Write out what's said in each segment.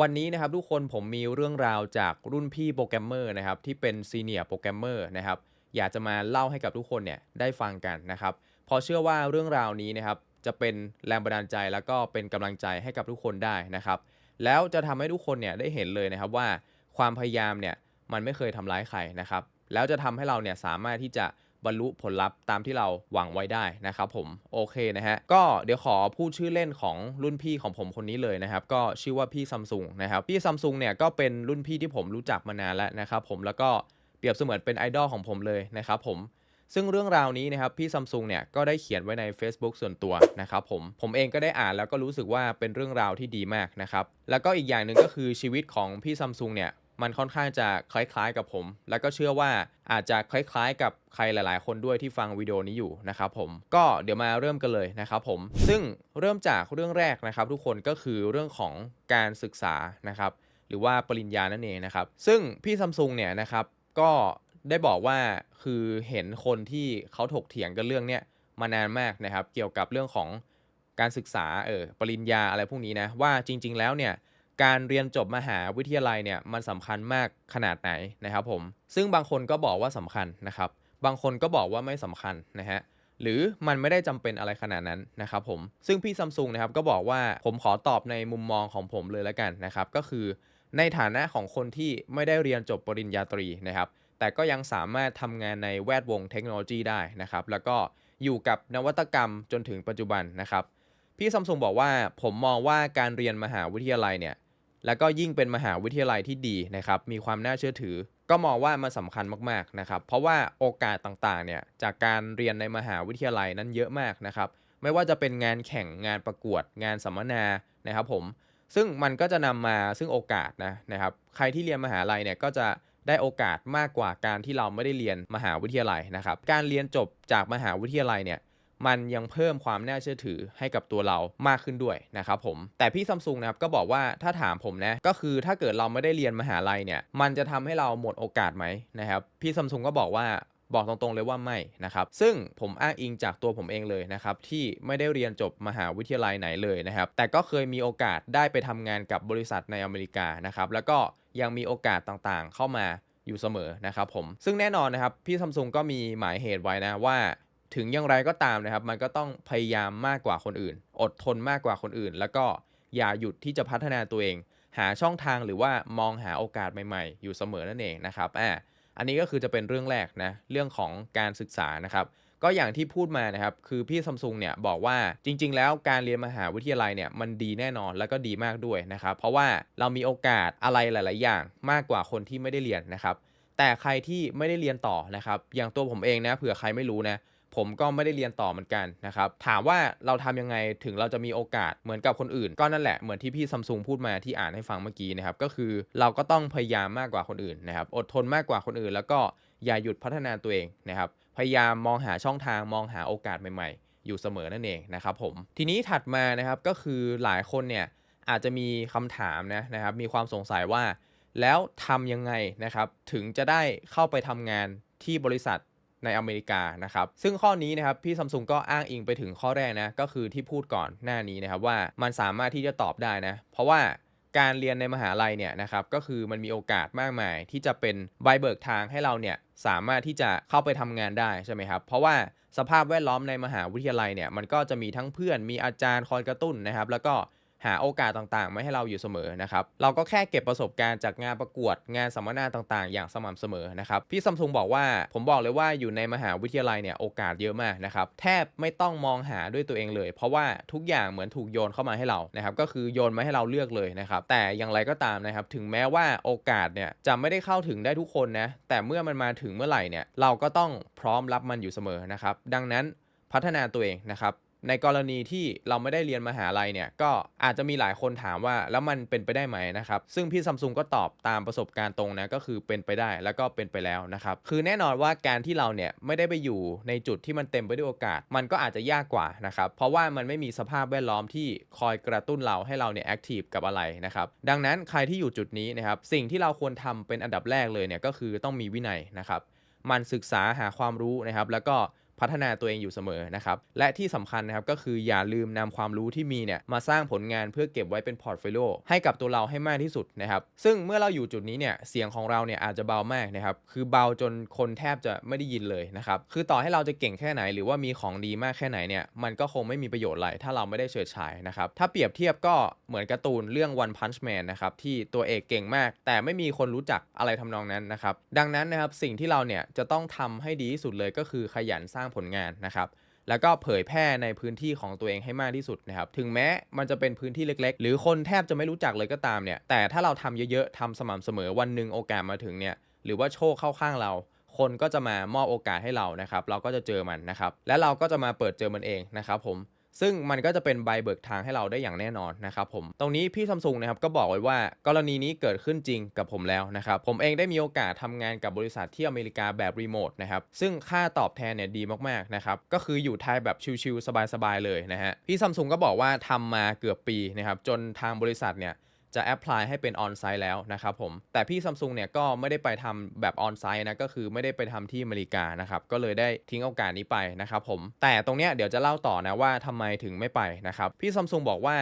วันนี้นะครับทุกคนผมมีเรื่องราวจากรุ่นพี่โปรแกรมเมอร์นะครับที่เป็นซีเนียร์โปรแกรมเมอร์นะครับอยากจะมาเล่าให้กับทุกคนเนี่ยได้ฟังกันนะครับพอเชื่อว่าเรื่องราวนี้นะครับจะเป็นแรงบันดาลใจแล้วก็เป็นกำลังใจให้กับทุกคนได้นะครับ แล้วจะทำให้ทุกคนเนี่ยได้เห็นเลยนะครับว่าความพยายามเนี่ยมันไม่เคยทำร้ายใครนะครับ แล้วจะทำให้เราเนี่ยสามารถที่จะ บรรลุผลลัพธ์ตามที่เราหวังไว้ได้นะครับผมโอเคนะฮะก็เดี๋ยวขอพูดชื่อเล่นของรุ่นพี่ของผมคนนี้เลยนะครับก็ชื่อว่าพี่ซัมซุงนะครับพี่ซัมซุงเนี่ยก็เป็นรุ่นพี่ที่ผมรู้จักมานานแล้วนะครับผมแล้วก็เปรียบเสมือนเป็นไอดอลของผมเลยนะครับผมซึ่งเรื่องราวนี้นะครับพี่ซัมซุงเนี่ยก็ได้เขียนไว้ใน Facebook ส่วนตัวนะครับผมผมเองก็ได้อ่านแล้วก็รู้สึกว่าเป็นเรื่องราวที่ดีมากนะครับแล้วก็อีกอย่างหนึ่งก็คือชีวิตของพี่ซัมซุงเนี่ย มันค่อนข้างจะคล้ายๆกับผม แล้วก็เชื่อว่าอาจจะคล้ายๆ กับใครหลายๆ คนด้วยที่ฟังวิดีโอนี้อยู่นะครับผมก็เดี๋ยวมาเริ่มกันเลยนะครับผมซึ่งเริ่มจากเรื่องแรกนะครับทุกคนก็คือเรื่องของการศึกษานะครับหรือว่าปริญญานั่นเองนะครับซึ่งพี่ซัมซุงเนี่ยนะครับก็ได้บอกว่าคือเห็นคนที่เขาถกเถียงกันเรื่องเนี้ยมานานมากนะครับ เกี่ยวกับเรื่องของการศึกษาเออปริญญาอะไรพวกนี้นะว่าจริง ๆ แล้วเนี่ย การเรียนจบมหาวิทยาลัยเนี่ยมันสำคัญมากขนาดไหนนะครับผมซึ่งบางคนก็บอกว่าสำคัญนะครับ บางคนก็บอกว่าไม่สำคัญนะฮะหรือมันไม่ได้จำเป็นอะไรขนาดนั้นนะครับผมซึ่งพี่ซัมซุงนะครับก็บอกว่าผมขอตอบในมุมมองของผมเลยแล้วกันนะครับก็คือในฐานะของคนที่ไม่ได้เรียนจบปริญญาตรีนะครับ แต่ก็ยังสามารถทำงานในแวดวงเทคโนโลยีได้นะครับ แล้วก็อยู่กับนวัตกรรมจนถึงปัจจุบันนะครับ พี่ซัมซุงบอกว่าผมมองว่าการเรียนมหาวิทยาลัยเนี่ย แล้วก็ยิ่งเป็นมหาวิทยาลัยที่ดีนะครับ มีความน่าเชื่อถือ ก็มองว่ามันสำคัญมากๆนะครับ เพราะว่าโอกาสต่างๆเนี่ยจากการเรียนในมหาวิทยาลัยนั้นเยอะมากนะครับ ไม่ว่าจะเป็นงานแข่งงานประกวด งานสัมมนานะครับผม ซึ่งมันก็จะนำมาซึ่งโอกาสนะนะครับ ใครที่เรียนมหาลัยเนี่ยก็จะได้โอกาสมากกว่าการที่เราไม่ได้เรียนมหาวิทยาลัยนะครับ การเรียนจบจากมหาวิทยาลัยเนี่ย มันยังเพิ่มความน่าเชื่อถือให้กับตัวเรามากขึ้นด้วยนะครับผมแต่พี่ซัมซุงนะครับก็บอกว่าถ้าถามผมนะก็คือถ้าเกิดเราไม่ได้เรียนมหาลัยเนี่ยมันจะทำให้เราหมดโอกาสไหมนะครับพี่ซัมซุงก็บอกว่าบอกตรงๆเลยว่าไม่นะครับ ซึ่งผมอ้างอิงจากตัวผมเองเลยนะครับ ที่ไม่ได้เรียนจบมหาวิทยาลัยไหนเลยนะครับ แต่ก็เคยมีโอกาสได้ไปทำงานกับบริษัทในอเมริกานะครับ แล้วก็ยังมีโอกาสต่างๆ เข้ามาอยู่เสมอนะครับผม ซึ่งแน่นอนนะครับ พี่ซัมซุงก็มีหมายเหตุไว้นะว่า ถึงอย่างไรก็ตามนะครับ มันก็ต้องพยายามมากกว่าคนอื่น อดทนมากกว่าคนอื่น แล้วก็อย่าหยุดที่จะพัฒนาตัวเอง หาช่องทางหรือว่ามองหาโอกาสใหม่ๆ อยู่เสมอนั่นเองนะครับอ่าอันนี้ก็คือจะเป็นเรื่องแรกนะเรื่องของการศึกษานะครับก็อย่างที่พูดมานะครับคือพี่ซัมซุงเนี่ยบอกว่าจริง ๆ แล้วการเรียนมหาวิทยาลัยเนี่ยมันดีแน่นอนแล้วก็ดีมากด้วยนะครับเพราะว่าเรามีโอกาสอะไรหลาย ๆ อย่างมากกว่าคนที่ไม่ได้เรียนนะครับแต่ใครที่ไม่ได้เรียนต่อนะครับอย่างตัวผมเองนะเผื่อใครไม่รู้นะ ผมก็ไม่ได้เรียนต่อเหมือนกันนะครับ ถามว่าเราทำยังไงถึงเราจะมีโอกาสเหมือนกับคนอื่น ก็นั่นแหละเหมือนที่พี่ซัมซุงพูดมาที่อ่านให้ฟังเมื่อกี้นะครับ ก็คือเราก็ต้องพยายามมากกว่าคนอื่นนะครับ อดทนมากกว่าคนอื่น แล้วก็อย่าหยุดพัฒนาตัวเองนะครับ พยายามมองหาช่องทางมองหาโอกาสใหม่ ๆ อยู่เสมอนั่นเองนะครับผม ทีนี้ถัดมานะครับก็คือหลายคนเนี่ยอาจจะมีคำถามนะนะครับ มีความสงสัยว่า แล้วทำยังไงนะครับ ถึงจะได้เข้าไปทำงานที่บริษัท ในอเมริกานะครับซึ่งข้อนี้นะครับพี่ซัมซุงก็อ้างอิงไปถึงข้อแรกนะก็คือที่พูดก่อนหน้านี้นะครับว่ามันสามารถที่จะตอบได้นะเพราะว่าการเรียนในมหาลัยเนี่ยนะครับก็คือมันมีโอกาสมากมาย ที่จะเป็นใบเบิกทางให้เราเนี่ยสามารถที่จะเข้าไปทำงานได้ใช่ไหมครับ เพราะว่าสภาพแวดล้อมในมหาวิทยาลัยเนี่ยมันก็จะมีทั้งเพื่อนมีอาจารย์คอยกระตุ้นนะครับ แล้วก็ หาโอกาสต่างๆ มาให้เราอยู่เสมอนะครับ เราก็แค่เก็บประสบการณ์จากงานประกวดงานสัมมนาต่างๆ อย่างสม่ำเสมอนะครับ พี่ซัมซุงบอกว่าผมบอกเลยว่าอยู่ในมหาวิทยาลัยเนี่ยโอกาสเยอะมากนะครับ แทบไม่ต้องมองหาด้วยตัวเองเลย เพราะว่าทุกอย่างเหมือนถูกโยนเข้ามาให้เรานะครับก็คือโยนมาให้เราเลือกเลยนะครับ แต่อย่างไรก็ตามนะครับ ถึงแม้ว่าโอกาสเนี่ยจะไม่ได้เข้าถึงได้ทุกคนนะแต่เมื่อมันมาถึงเมื่อไหร่เนี่ยเราก็ต้องพร้อมรับมันอยู่เสมอนะครับดังนั้นพัฒนาตัวเองนะครับ ในกรณีที่เราไม่ได้เรียนมหาลัยเนี่ยก็อาจจะมีหลายคนถามว่าแล้วมันเป็นไปได้ไหมนะครับ ซึ่งพี่ซัมซุงก็ตอบตามประสบการณ์ตรงนะก็คือเป็นไปได้แล้วก็เป็นไปแล้วนะครับคือแน่นอนว่าการที่เราเนี่ยไม่ได้ไปอยู่ในจุดที่มันเต็มไปด้วยโอกาส มันก็อาจจะยากกว่านะครับเพราะว่ามันไม่มีสภาพแวดล้อมที่คอยกระตุ้นเราให้เราเนี่ยแอคทีฟกับอะไรนะครับดังนั้นใครที่อยู่จุดนี้นะครับสิ่งที่เราควรทำเป็นอันดับแรกเลยเนี่ยก็คือต้องมีวินัยนะครับมันศึกษาหาความรู้นะครับแล้วก็ พัฒนาตัวเองอยู่เสมอนะครับ และที่สำคัญนะครับก็คืออย่าลืมนำความรู้ที่มีเนี่ยมาสร้างผลงานเพื่อเก็บไว้เป็นพอร์ตโฟลิโอให้กับตัวเราให้มากที่สุดนะครับ ซึ่งเมื่อเราอยู่จุดนี้เนี่ยเสียงของเราเนี่ยอาจจะเบามากนะครับ คือเบาจนคนแทบจะไม่ได้ยินเลยนะครับ คือต่อให้เราจะเก่งแค่ไหน หรือว่ามีของดีมากแค่ไหนเนี่ยมันก็คงไม่มีประโยชน์อะไรถ้าเราไม่ได้เฉิดฉายนะครับ ถ้าเปรียบเทียบก็เหมือนการ์ตูนเรื่อง One Punch Man นะครับที่ตัวเอกเก่งมาก แต่ไม่มีคนรู้จักอะไรทำนองนั้นนะครับดังนั้นนะครับสิ่งที่เราเนี่ยจะต้องทำให้ดีที่สุดเลยก็คือขยันสร้างผลงานนะครับ แล้วก็เผยแพร่ในพื้นที่ของตัวเองให้มากที่สุดนะครับ ถึงแม้มันจะเป็นพื้นที่เล็ก ๆ หรือคนแทบจะไม่รู้จักเลยก็ตามเนี่ย แต่ถ้าเราทำเยอะๆทำสม่ำเสมอวันหนึ่งโอกาสมาถึงเนี่ย หรือว่าโชคเข้าข้างเรา คนก็จะมามอบโอกาสให้เรานะครับ เราก็จะเจอมันนะครับ และเราก็จะมาเปิดเจอมันเองนะครับผม ซึ่งมันก็จะเป็นใบเบิกทางให้เราได้อย่างแน่นอนนะครับผม ตรงนี้พี่ซัมซุงนะครับก็บอกไว้ว่ากรณีนี้เกิดขึ้นจริงกับผมแล้วนะครับ ผมเองได้มีโอกาสทำงานกับบริษัทที่อเมริกาแบบรีโมทนะครับ ซึ่งค่าตอบแทนเนี่ยดีมากๆนะครับ ก็คืออยู่ไทยแบบชิลๆสบายๆเลยนะฮะ พี่ซัมซุงก็บอกว่าทำมาเกือบปีนะครับจนทางบริษัทเนี่ย จะแอพพลายให้เป็นออนไซต์แล้วนะครับผมแต่พี่ซัมซุงเนี่ยก็ไม่ได้ไปทำแบบออนไซต์นะก็คือไม่ได้ไปทำที่อเมริกานะครับก็เลยได้ทิ้งโอกาสนี้ไปนะครับผมแต่ตรงเนี้ยเดี๋ยวจะเล่าต่อนะว่าทำไมถึงไม่ไปนะครับพี่ซัมซุงบอกว่า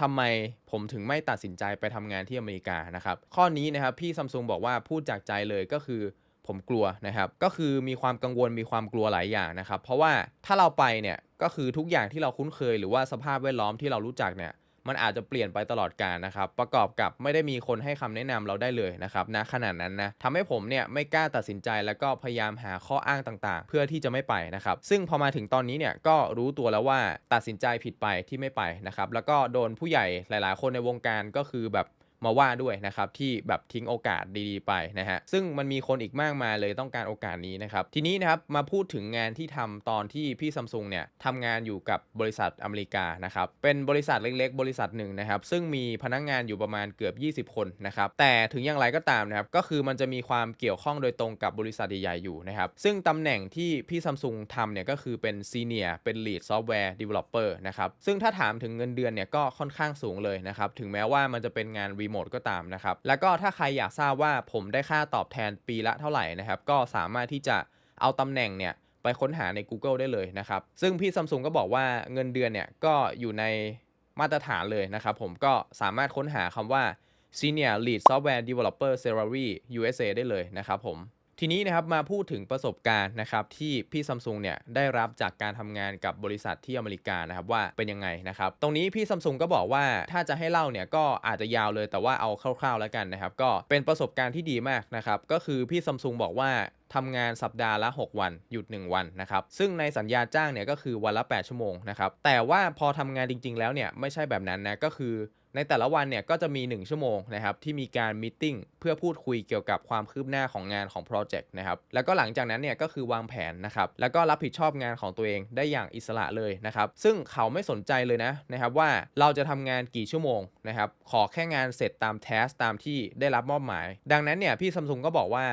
ทำไมผมถึงไม่ตัดสินใจไปทำงานที่อเมริกานะครับข้อนี้นะครับพี่ซัมซุงบอกว่าพูดจากใจเลยก็คือผมกลัวนะครับก็คือมีความกังวลมีความกลัวหลายอย่างนะครับเพราะว่าถ้าเราไปเนี่ยก็คือทุกอย่างที่เราคุ้นเคย หรือว่าสภาพแวดล้อมที่เรารู้จักเนี่ย มันอาจจะเปลี่ยนไปตลอดกาลนะครับประกอบกับไม่ได้มีคนให้คำแนะนำเราได้เลยนะครับณขนาดนั้นนะทำให้ผมเนี่ยไม่กล้าตัดสินใจแล้วก็พยายามหาข้ออ้างต่างๆ เพื่อที่จะไม่ไปนะครับซึ่งพอมาถึงตอนนี้เนี่ยก็รู้ตัวแล้วว่าตัดสินใจผิดไปที่ไม่ไปนะครับแล้วก็โดนผู้ใหญ่หลาย ๆ คนในวงการก็คือแบบ มาว่าด้วยนะครับที่แบบทิ้งโอกาสดีๆไปนะฮะซึ่งมันมีคนอีกมากมายเลยต้องการโอกาสนี้นะครับทีนี้นะครับมาพูดถึงงานที่ทำตอนที่พี่ซัมซุงเนี่ยทำงานอยู่กับบริษัทอเมริกานะครับเป็นบริษัทเล็กๆ บริษัทหนึ่งนะครับซึ่งมีพนักงานอยู่ประมาณเกือบ 20 คนนะครับแต่ถึงอย่างไรก็ตามนะครับก็คือมันจะมีความเกี่ยวข้องโดยตรงกับบริษัทใหญ่ๆอยู่นะครับซึ่งตำแหน่งที่พี่ซัมซุงทำเนี่ยก็คือเป็นซีเนียเป็น lead software developer นะครับซึ่งถ้าถามถึงเงินเดือนเนี่ยก็ค่อนข้างสูงเลยนะครับถึงแม้ว่ามันจะเป็นงานรีโมทก็ตามนะครับ แล้วก็ถ้าใครอยากทราบว่าผมได้ค่าตอบแทนปีละเท่าไหร่นะครับ ก็สามารถที่จะเอาตำแหน่งเนี่ยไปค้นหาใน Google ได้เลยนะครับ ซึ่งพี่ซัมซุงก็บอกว่าเงินเดือนเนี่ยก็อยู่ในมาตรฐานเลยนะครับ ผมก็สามารถค้นหาคำว่า Senior Lead Software Developer Salary USA ได้เลยนะครับผม ทีนี้นะครับมาพูดถึงประสบการณ์นะครับที่พี่ซัมซุงเนี่ยได้รับจากการทำงานกับบริษัทที่อเมริกานะครับว่าเป็นยังไงนะครับตรงนี้พี่ซัมซุงก็บอกว่าถ้าจะให้เล่าเนี่ยก็อาจจะยาวเลยแต่ว่าเอาคร่าวๆแล้วกันนะครับก็เป็นประสบการณ์ที่ดีมากนะครับก็คือพี่ซัมซุงบอกว่าทำงานสัปดาห์ละ 6 วัน หยุด 1 วันนะครับ ซึ่งในสัญญาจ้างเนี่ยก็คือวันละ 8 ชั่วโมงนะครับ แต่ว่าพอทำงานจริง ๆ แล้วเนี่ยไม่ใช่แบบนั้นนะ ก็คือ ในแต่ละวันเนี่ยก็จะมี 1 ชั่วโมงนะครับที่มีการมติ้งเพื่อพูดคุยเกี่ยวกับความคืบหน้าของงานของโปรเจกต์นะครับแล้วก็หลังจากนั้นเนี่ยก็คือวางแผนนะครับแล้วก็รับผิดชอบงานของตัวเองได้อย่างอิสระเลยนะครับซึ่งเขาไม่สนใจเลยนะนะครับว่าเราจะทำงานกี่ชั่วโมงนะครับขอแค่งานเสร็จตามแทสตามที่ได้รับมอบหมาย ดังนั้นเนี่ยพี่ซัมซุงก็บอกว่า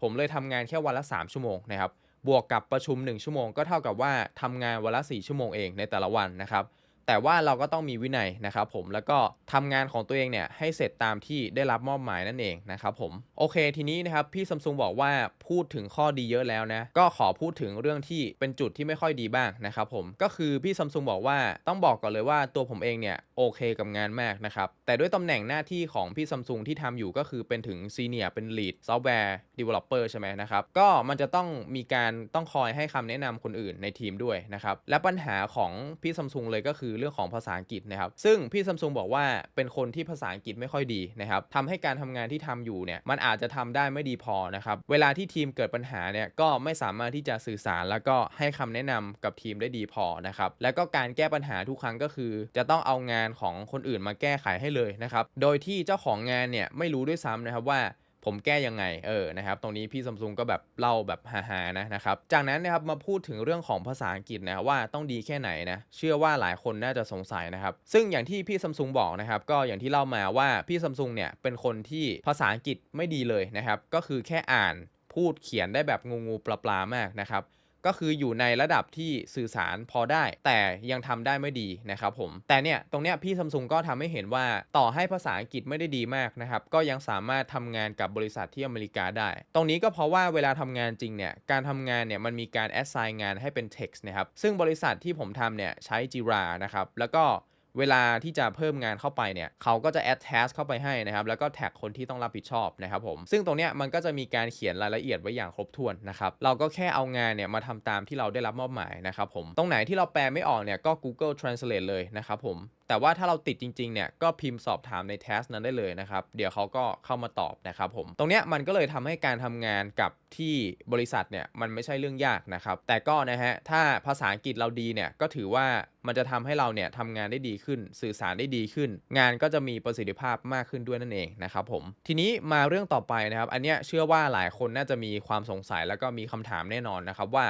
ผมเลยทำงานแค่วันละ 3 ชั่วโมงนะครับบวกกับประชุม 1 ชั่วโมงก็เท่ากับว่าทำงานวันละ 4 ชั่วโมงเองในแต่ละวันนะครับ แต่ว่าเราก็ต้องมีวินัยนะครับผมแล้วก็ทำงานของตัวเองเนี่ยให้เสร็จตามที่ได้รับมอบหมายนั่นเองนะครับผมโอเคทีนี้นะครับพี่ซัมซุงบอกว่าพูดถึงข้อดีเยอะแล้วนะก็ขอพูดถึงเรื่องที่เป็นจุดที่ไม่ค่อยดีบ้างนะครับผมก็คือพี่ซัมซุงบอกว่าต้องบอกก่อนเลยว่าตัวผมเองเนี่ยโอเคกับงานมากนะครับแต่ด้วยตำแหน่งหน้าที่ของพี่ซัมซุงที่ทำอยู่ก็คือเป็นถึงซีเนียร์เป็น lead software developer ใช่ไหมนะครับก็มันจะต้องมีการต้องคอยให้คำแนะนำคนอื่นในทีมด้วยนะครับและปัญหาของพี่ซัมซุงเลยก็คือเรื่องของภาษาอังกฤษนะครับ ซึ่งพี่ซัมซุงบอกว่าเป็นคนที่ภาษาอังกฤษไม่ค่อยดีนะครับทำให้การทำงานที่ทำอยู่เนี่ยมันอาจจะทำได้ไม่ดีพอนะครับ เวลาที่ทีมเกิดปัญหาเนี่ยก็ไม่สามารถที่จะสื่อสารแล้วก็ให้คำแนะนำกับทีมได้ดีพอนะครับ แล้วก็การแก้ปัญหาทุกครั้งก็คือ จะต้องเอางานของคนอื่นมาแก้ไขให้เลยนะครับ โดยที่เจ้าของงานเนี่ยไม่รู้ด้วยซ้ำนะครับว่า ผมแก้ยังไงเออนะครับตรงนี้พี่ซัมซุงก็แบบเล่าแบบฮาๆนะนะครับจากนั้นนะครับมาพูดถึงเรื่องของภาษาอังกฤษนะว่าต้องดีแค่ไหนนะเชื่อว่าหลายคนน่าจะสงสัยนะครับซึ่งอย่างที่พี่ซัมซุงบอกนะครับก็อย่างที่เล่ามาว่าพี่ซัมซุงเนี่ยเป็นคนที่ภาษาอังกฤษไม่ดีเลยนะครับก็คือแค่อ่านพูดเขียนได้แบบงูๆปลาๆมากนะครับ ก็คืออยู่ในระดับที่สื่อสารพอได้ แต่ยังทำได้ไม่ดีนะครับผมแต่เนี่ยตรงเนี้ยพี่ซัมซุงก็ทำให้เห็นว่าต่อให้ภาษาอังกฤษไม่ได้ดีมากนะครับก็ยังสามารถทำงานกับบริษัทที่อเมริกาได้ ตรงนี้ก็เพราะว่าเวลาทำงานจริงเนี่ยการทำงานเนี่ยมันมีการ assign งานให้เป็น text นะครับซึ่งบริษัทที่ผมทำเนี่ยใช้ Jira นะครับแล้วก็ เวลาที่จะเพิ่มงานเข้าไปเนี่ยเขาก็จะ add task เข้าไปให้นะครับ แล้วก็แท็กคนที่ต้องรับผิดชอบนะครับผม ซึ่งตรงเนี้ยมันก็จะมีการเขียนรายละเอียดไว้อย่างครบถ้วนนะครับ เราก็แค่เอางานเนี่ยมาทำตามที่เราได้รับมอบหมายนะครับผม ตรงไหนที่เราแปลไม่ออกเนี่ยก็ Google Translate เลยนะครับผม แต่ว่าถ้าเราติดจริงๆเนี่ยก็พิมพ์สอบถามในแทสนั้นได้เลยนะครับ เดี๋ยวเขาก็เข้ามาตอบนะครับผม ตรงเนี้ยมันก็เลยทำให้การทำงานกับที่บริษัทเนี่ยมันไม่ใช่เรื่องยากนะครับ แต่ก็นะฮะถ้าภาษาอังกฤษเราดีเนี่ยก็ถือว่ามันจะทำให้เราเนี่ยทำงานได้ดีขึ้น สื่อสารได้ดีขึ้น งานก็จะมีประสิทธิภาพมากขึ้นด้วยนั่นเองนะครับผม ทีนี้มาเรื่องต่อไปนะครับ อันเนี้ยเชื่อว่าหลายคนน่าจะมีความสงสัยแล้วก็มีคำถามแน่นอนนะครับว่า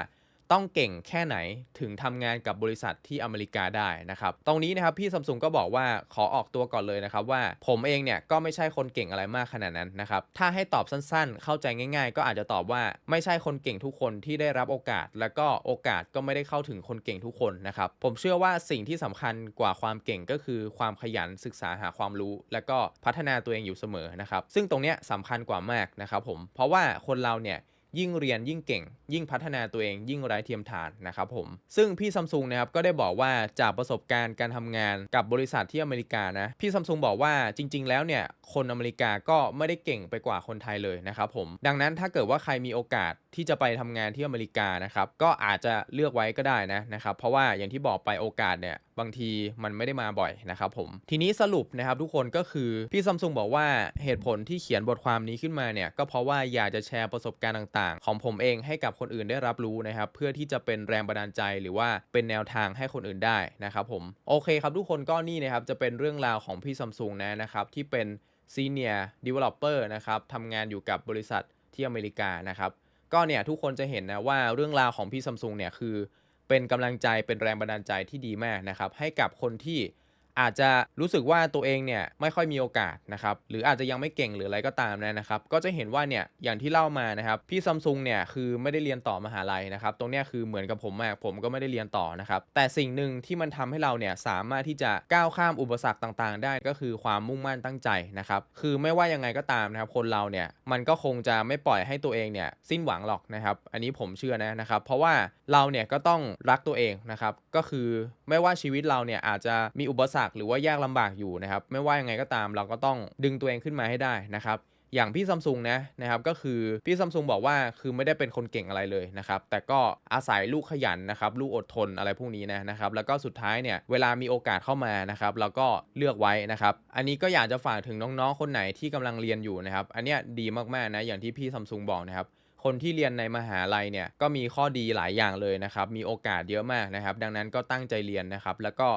ต้องเก่งแค่ไหนถึงทำงานกับบริษัทที่อเมริกาได้นะครับ ตรงนี้นะครับพี่ซัมซุงก็บอกว่าขอออกตัวก่อนเลยนะครับว่าผมเองเนี่ยก็ไม่ใช่คนเก่งอะไรมากขนาดนั้นนะครับถ้าให้ตอบสั้นๆ เข้าใจง่าย ๆ ก็อาจจะตอบว่าไม่ใช่คนเก่งทุกคนที่ได้รับโอกาส แล้วก็โอกาสก็ไม่ได้เข้าถึงคนเก่งทุกคนนะครับผมเชื่อว่าสิ่งที่สำคัญกว่าความเก่งก็คือความขยันศึกษาหาความรู้ แล้วก็พัฒนาตัวเองอยู่เสมอนะครับซึ่งตรงเนี้ยสำคัญกว่ามากนะครับผมเพราะว่าคนเราเนี่ย ยิ่งเรียนยิ่งเก่ง ยิ่งพัฒนาตัวเองยิ่งไร้เทียมทานนะครับผม ซึ่งพี่ซัมซุงนะครับก็ได้บอกว่าจากประสบการณ์การทำงานกับบริษัทที่อเมริกานะพี่ซัมซุงบอกว่าจริง ๆ แล้วเนี่ยคนอเมริกาก็ไม่ได้เก่งไปกว่าคนไทยเลยนะครับผม ดังนั้นถ้าเกิดว่าใครมีโอกาสที่จะไปทำงานที่อเมริกานะครับก็อาจจะเลือกไว้ก็ได้นะนะครับเพราะว่าอย่างที่บอกไปโอกาสเนี่ยบางทีมันไม่ได้มาบ่อยนะครับผม ทีนี้สรุปนะครับทุกคนก็คือพี่ซัมซุงบอกว่าเหตุผลที่เขียนบทความนี้ขึ้นมาเนี่ยก็เพราะว่าอยากจะแชร์ประสบการณ์ต่างๆ ของผมเองให้กับคนอื่นได้รับรู้นะครับ เพื่อที่จะเป็นแรงบันดาลใจหรือว่าเป็นแนวทางให้คนอื่นได้นะครับผมโอเคครับทุกคนก็นี่นะครับจะเป็นเรื่องราวของพี่ซัมซุงนะนะครับที่เป็น Senior Developer นะครับทำงานอยู่กับบริษัทที่อเมริกานะครับก็เนี่ยทุกคนจะเห็นนะว่าเรื่องราวของพี่ซัมซุงเนี่ยคือเป็นกำลังใจเป็นแรงบันดาลใจที่ดีมากนะครับให้กับคนที่ อาจจะรู้สึกว่าตัวเองเนี่ยไม่ค่อยมีโอกาสนะครับหรืออาจจะยังไม่เก่งหรืออะไรก็ตามนะครับ ก็จะเห็นว่าเนี่ยอย่างที่เล่ามานะครับพี่ซัมซุงเนี่ยคือไม่ได้เรียนต่อมหาลัยนะครับตรงเนี้ยคือเหมือนกับผมมากผมก็ไม่ได้เรียนต่อนะครับแต่สิ่งหนึ่งที่มันทำให้เราเนี่ยสามารถที่จะก้าวข้ามอุปสรรคต่างๆ ได้ก็คือความมุ่งมั่นตั้งใจนะครับคือไม่ว่ายังไงก็ตามนะครับคนเราเนี่ยมันก็คงจะไม่ปล่อยให้ตัวเองเนี่ยสิ้นหวังหรอกนะครับอันนี้ผมเชื่อนะนะครับเพราะว่าเราเนี่ยก็ต้องรักตัวเองนะครับก็คือไม่ว่าชีวิตเราเนี่ยอาจจะมีอุปสรรคหรือว่ายากลำบากอยู่นะครับ ไม่ว่ายังไงก็ตามเราก็ต้องดึงตัวเองขึ้นมาให้ได้นะครับอย่างพี่ซัมซุงนะนะครับก็คือพี่ซัมซุงบอกว่าคือไม่ได้เป็นคนเก่งอะไรเลยนะครับแต่ก็อาศัยลูกขยันนะครับลูกอดทนอะไรพวกนี้นะนะครับแล้วก็สุดท้ายเนี่ยเวลามีโอกาสเข้ามานะครับเราก็เลือกไว้นะครับอันนี้ก็อยากจะฝากถึงน้องๆ คนไหนที่กำลังเรียนอยู่นะครับอันเนี้ยดีมากๆนะอย่างที่พี่ซัมซุงบอกนะครับคนที่เรียนในมหาลัยเนี่ยก็มีข้อดีหลายอย่างเลยนะครับมีโอกาสเยอะมากนะครับดังนั้นก็ตั้งใจเรียนนะครับแล้วก็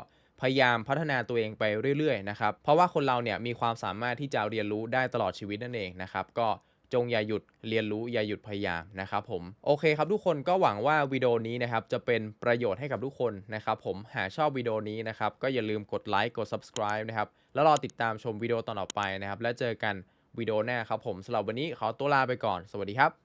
พยายามพัฒนาตัวเองไปเรื่อยๆนะครับ เพราะว่าคนเราเนี่ยมีความสามารถที่จะเรียนรู้ได้ตลอดชีวิตนั่นเองนะครับก็จงอย่าหยุดเรียนรู้อย่าหยุดพยายามนะครับผมโอเคครับทุกคนก็หวังว่าวิดีโอนี้นะครับจะเป็นประโยชน์ให้กับทุกคนนะครับผมหากชอบวิดีโอนี้นะครับก็อย่าลืมกดไลค์กด subscribe นะครับแล้วรอติดตามชมวิดีโอต่อไปนะครับแล้วเจอกันวิดีโอหน้าครับผมสำหรับวันนี้ขอตัวลาไปก่อน สวัสดีครับ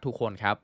ทุกคนครับ